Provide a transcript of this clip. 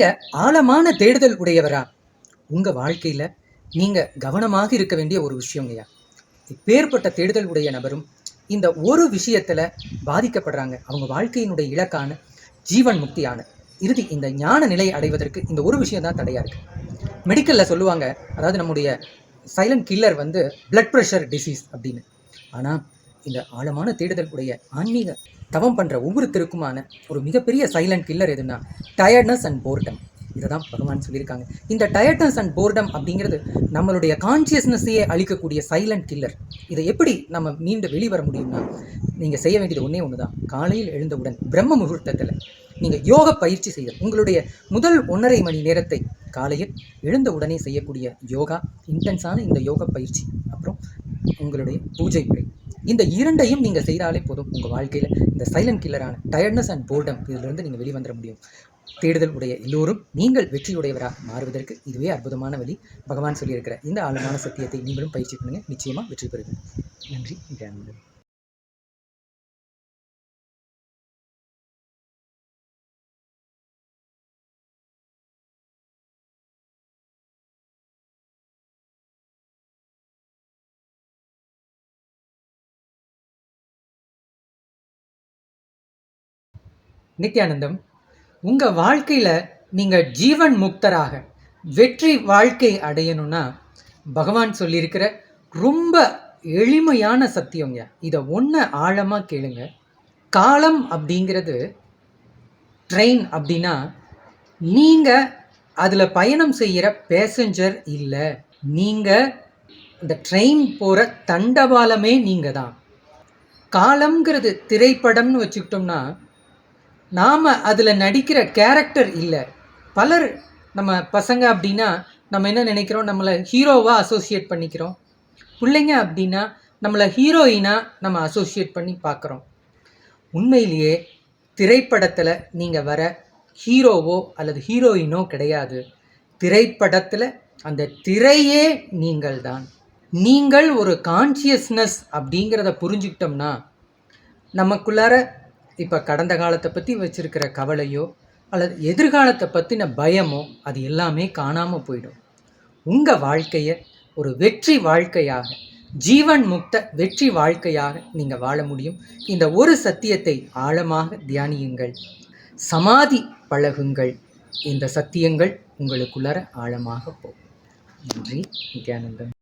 நீங்க ஆழமான தேடுதல் உடையவரா? உங்க வாழ்க்கையில நீங்க கவனமாக இருக்க வேண்டிய ஒரு விஷயங்கய்யா இப்பேற்பட்ட தேடுதல் உடைய நபரும் இந்த ஒரு விஷயத்துல பாதிக்கப்படுறாங்க. அவங்க வாழ்க்கையினுடைய இலக்கான ஜீவன் முக்தியான. இறுதி இந்த ஞான நிலை அடைவதற்கு இந்த ஒரு விஷயம் தான் தடையா இருக்கு. மெடிக்கல்ல சொல்லுவாங்க அதாவது நம்முடைய சைலண்ட் கில்லர் வந்து பிளட் ப்ரெஷர் டிசீஸ் அப்படின்னு. ஆனா இந்த ஆழமான தேடுதல் உடைய ஆன்மீக தவம் பண்ணுற ஒவ்வொருத்தருக்குமான ஒரு மிகப்பெரிய சைலண்ட் கில்லர் எதுனா டயர்ட்னஸ் அண்ட் போர்டம் இதை தான் பகவான் சொல்லியிருக்காங்க. இந்த டயர்ட்னஸ் அண்ட் போர்டம் அப்படிங்கிறது நம்மளுடைய கான்சியஸ்னஸையே அழிக்கக்கூடிய சைலண்ட் கில்லர் இதை எப்படி நம்ம மீண்டு வெளிவர முடியும்னா நீங்கள் செய்ய வேண்டியது ஒன்றே ஒன்று தான் காலையில் எழுந்தவுடன் பிரம்ம முகூர்த்தத்தில் நீங்கள் யோக பயிற்சி செய்ய உங்களுடைய முதல் ஒன்றரை மணி நேரத்தை காலையில் எழுந்த உடனே செய்யக்கூடிய யோகா இன்டென்ஸான இந்த யோக பயிற்சி. அப்புறம் உங்களுடைய பூஜை முறை. இந்த இரண்டையும் நீங்கள் செய்தாலே போதும் உங்கள் வாழ்க்கையில். இந்த சைலண்ட் கில்லரான டயர்ட்னஸ் அண்ட் போர்டம் இதிலிருந்து நீங்கள் வெளிவந்துட முடியும். தேடுதல் உடைய எல்லோரும் நீங்கள் வெற்றியுடையவராக மாறுவதற்கு இதுவே அற்புதமான வழி. பகவான் சொல்லியிருக்கிற இந்த ஆழமான சத்தியத்தை நீங்களும் பயிற்சி பண்ணுங்கள் நிச்சயமாக வெற்றி பெறுங்கள் நன்றி நித்யானந்தம் உங்கள் வாழ்க்கையில் நீங்கள் ஜீவன் முக்தராக வெற்றி வாழ்க்கை அடையணும்னா பகவான் சொல்லியிருக்கிற ரொம்ப எளிமையான சத்தியங்க. இதை ஒன்று ஆழமாக கேளுங்க. காலம் அப்படிங்கிறது ட்ரெயின் அப்படின்னா நீங்கள் அதில் பயணம் செய்கிற பேசஞ்சர் இல்லை. நீங்கள் இந்த ட்ரெயின் போகிற தண்டவாளமே நீங்கள் தான் காலம்ங்கிறது திரைப்படம்னு வச்சுக்கிட்டோம்னா நாம் அதில் நடிக்கிற கேரக்டர் இல்லை. பலர் நம்ம பசங்க அப்படின்னா நம்ம என்ன நினைக்கிறோம்? நம்மளை ஹீரோவாக அசோசியேட் பண்ணிக்கிறோம். பிள்ளைங்க அப்படின்னா நம்மளை ஹீரோயினாக நம்ம அசோசியேட் பண்ணி பார்க்குறோம். உண்மையிலேயே திரைப்படத்தில் நீங்கள் வர ஹீரோவோ அல்லது ஹீரோயினோ கிடையாது. திரைப்படத்தில் அந்த திரையே நீங்கள் தான். நீங்கள் ஒரு கான்சியஸ்னஸ் அப்படிங்கிறத புரிஞ்சுக்கிட்டோம்னா நமக்குள்ளார இப்போ கடந்த காலத்தை பற்றி வச்சிருக்கிற கவலையோ அல்லது எதிர்காலத்தை பற்றின பயமோ அது எல்லாமே காணாமல் போயிடும். உங்கள் வாழ்க்கையை ஒரு வெற்றி வாழ்க்கையாக ஜீவன் முக்த வெற்றி வாழ்க்கையாக நீங்கள் வாழ முடியும். இந்த ஒரு சத்தியத்தை ஆழமாக தியானியுங்கள். சமாதி பழகுங்கள். இந்த சத்தியங்கள் உங்களுக்குள்ளார ஆழமாக போகும். நன்றி நித்யானந்தம்